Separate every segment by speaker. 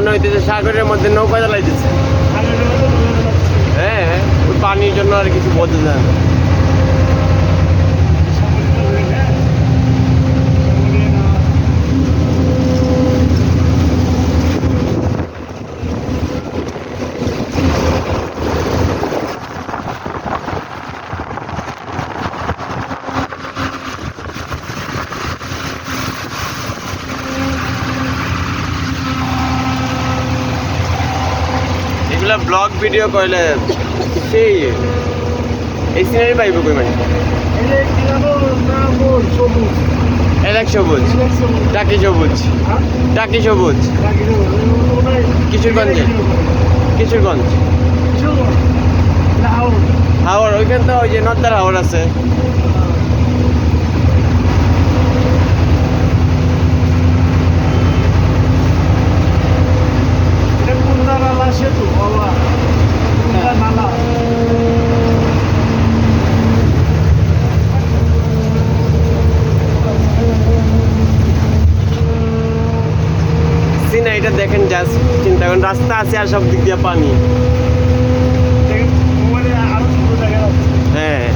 Speaker 1: সাগরের মধ্যে নৌকা চালাইতেছে হ্যাঁ ওই পানির জন্য আর কিছু বোঝা যায় না। এগুলা ব্লগ ভিডিও করলে সেই এই সিনারি পাইব কই মানে? এলাক সবুজ টাকি সবুজ টাকি সবুজ কিশোরগঞ্জে কিশোরগঞ্জ হাওড় ওইখান তো ওই যে নদ্দার হাওড় আছে।
Speaker 2: সেতু বাবা। নালা।
Speaker 1: সিনারিটা দেখেন জাস্ট চিন্তা করেন রাস্তা আছে আর সব দিক দিয়ে পানি। হ্যাঁ।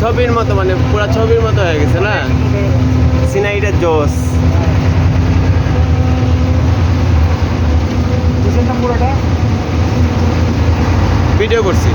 Speaker 1: ছবির মতো মানে পুরা ছবির মতো হয়ে গেছে না? সিনারিটা জোস। ভিডিও করছি